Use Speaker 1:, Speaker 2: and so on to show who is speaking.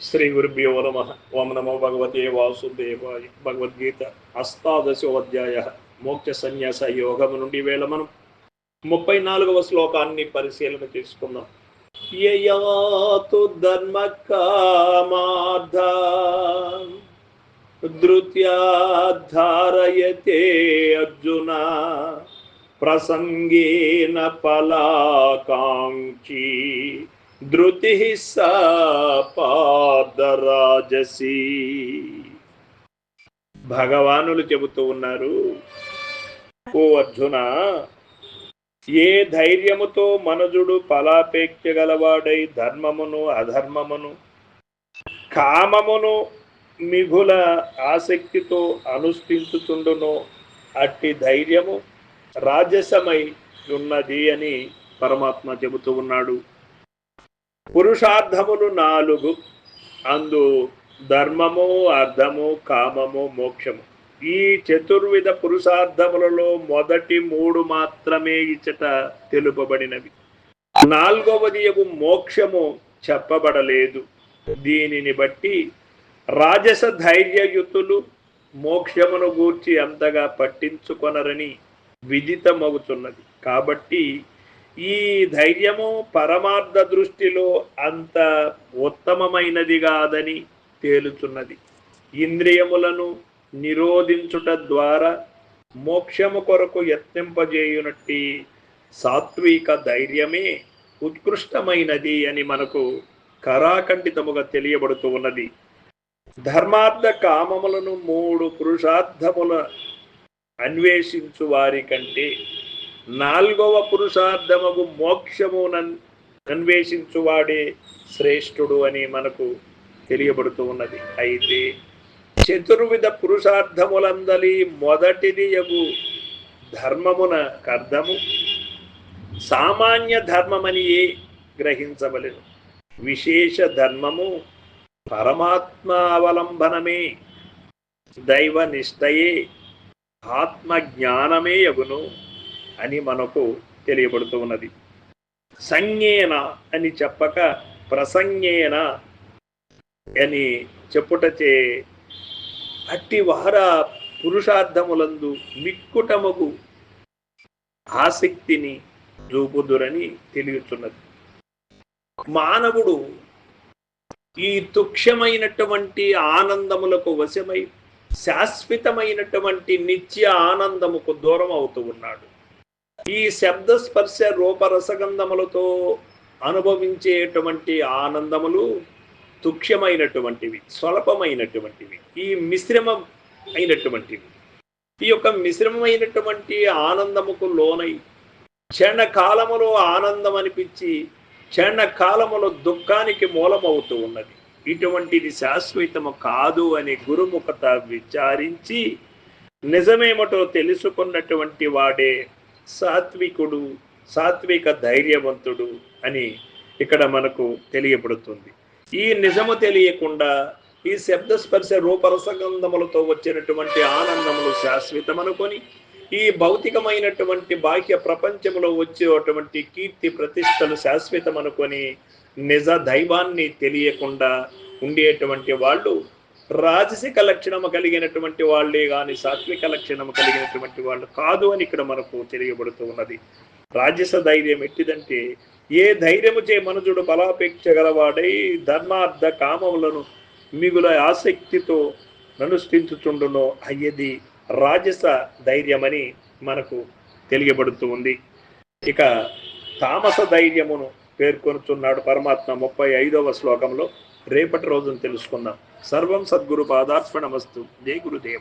Speaker 1: శ్రీ గురుభ్యో నమ ఓం నమో భగవతే వాసుదేవాయ భగవద్గీత అష్టాదశోధ్యాయ మోక్ష సన్యాస యోగం నుండి వేళ మనం ముప్పై నాలుగవ శ్లోకాన్ని పరిశీలన చేసుకుందాం. యయాతు ధర్మ కామార్థ ధృత్యాధారయతే అర్జున ప్రసంగేన ఫలాకాంక్షి ధృతి సా పాదరాజసి. భగవానులు చెబుతూ ఉన్నారు ఓ అర్జున ఏ ధైర్యముతో మనుజుడు ఫలాపేక్ష గలవాడై ధర్మమును అధర్మమును కామమును మిగుల ఆసక్తితో అనుష్ఠించుతుండును అట్టి ధైర్యము రాజసమై ఉన్నది అని పరమాత్మ చెబుతూ ఉన్నాడు. పురుషార్థములు నాలుగు. అందు ధర్మము అర్థము కామము మోక్షము. ఈ చతుర్విధ పురుషార్థములలో మొదటి మూడు మాత్రమే ఇచ్చట తెలుపబడినవి. నాలుగవది యగు మోక్షము చెప్పబడలేదు. దీనిని బట్టి రాజస ధైర్యయుతులు మోక్షమును గూర్చి అంతగా పట్టించుకొనరని విదితమవుతున్నది కాబట్టి ఈ ధైర్యము పరమార్థ దృష్టిలో అంత ఉత్తమమైనది కాదని తేలుచున్నది. ఇంద్రియములను నిరోధించుట ద్వారా మోక్షము కొరకు యత్నింపజేయునట్టి సాత్విక ధైర్యమే ఉత్కృష్టమైనది అని మనకు కరాఖండితముగా తెలియబడుతూ ఉన్నది. ధర్మార్థ కామములను మూడు పురుషార్థముల అన్వేషించు వారి కంటే నాలుగవ పురుషార్థముకు మోక్షమునన్ అన్వేషించువాడే శ్రేష్ఠుడు అని మనకు తెలియబడుతూ ఉన్నది. అయితే చతుర్విధ పురుషార్థములందలి మొదటిది యగు ధర్మమున కర్ధము. సామాన్య ధర్మమనియే గ్రహించవలెను. విశేష ధర్మము పరమాత్మావలంబనమే దైవ నిష్టయే ఆత్మ జ్ఞానమే యగును. అని మనకు తెలియబడుతూ ఉన్నది. సంజ్ఞేన అని చెప్పక ప్రసంగేన అని చెప్పుటచే అట్టి వార పురుషార్థములందు మిక్కుటముగు ఆసక్తిని చూపుదురని తెలియచున్నది. మానవుడు ఈ తుక్షమైనటువంటి ఆనందములకు వశమై శాశ్వతమైనటువంటి నిత్య ఆనందముకు దూరం అవుతూ ఉన్నాడు. ఈ శబ్ద స్పర్శ రూపరసగంధములతో అనుభవించేటువంటి ఆనందములు తుక్ష్యమైనటువంటివి స్వల్పమైనటువంటివి ఈ మిశ్రమం అయినటువంటివి ఈ యొక్క మిశ్రమమైనటువంటి ఆనందముకు లోనై క్షణకాలములో ఆనందం అనిపించి క్షణకాలములో దుఃఖానికి మూలమవుతూ ఉన్నది. ఇటువంటిది శాశ్వతము కాదు అని గురుముఖత విచారించి నిజమేమటో తెలుసుకున్నటువంటి వాడే సాత్వికుడు సాత్విక ధైర్యవంతుడు అని ఇక్కడ మనకు తెలియబడుతుంది. ఈ నిజము తెలియకుండా ఈ శబ్ద స్పర్శ రూపరసగంధములతో వచ్చినటువంటి ఆనందములు శాశ్వతమనుకొని ఈ భౌతికమైనటువంటి బాహ్య ప్రపంచంలో వచ్చేటువంటి కీర్తి ప్రతిష్టలు శాశ్వతమనుకొని నిజ దైవాన్ని తెలియకుండా ఉండేటువంటి వాళ్ళు రాజసిక లక్షణము కలిగినటువంటి వాళ్ళే కానీ సాత్విక లక్షణము కలిగినటువంటి వాళ్ళు కాదు అని ఇక్కడ మనకు తెలియబడుతూ ఉన్నది. రాజస ధైర్యం ఎట్టిదంటే ఏ ధైర్యము చే మనుజుడు బలాపేక్ష గలవాడై ధర్మార్థ కామములను మిగుల ఆసక్తితో అనుష్ఠించుచుండునో అయ్యది రాజస ధైర్యమని మనకు తెలియబడుతూ ఉంది. ఇక తామస ధైర్యమును పేర్కొనుచున్నాడు పరమాత్మ ముప్పై ఐదవ శ్లోకంలో. రేపటి రోజును తెలుసుకుందాం. సర్వం సద్గురు పాదార్పణమస్తు. జై గురుదేవ.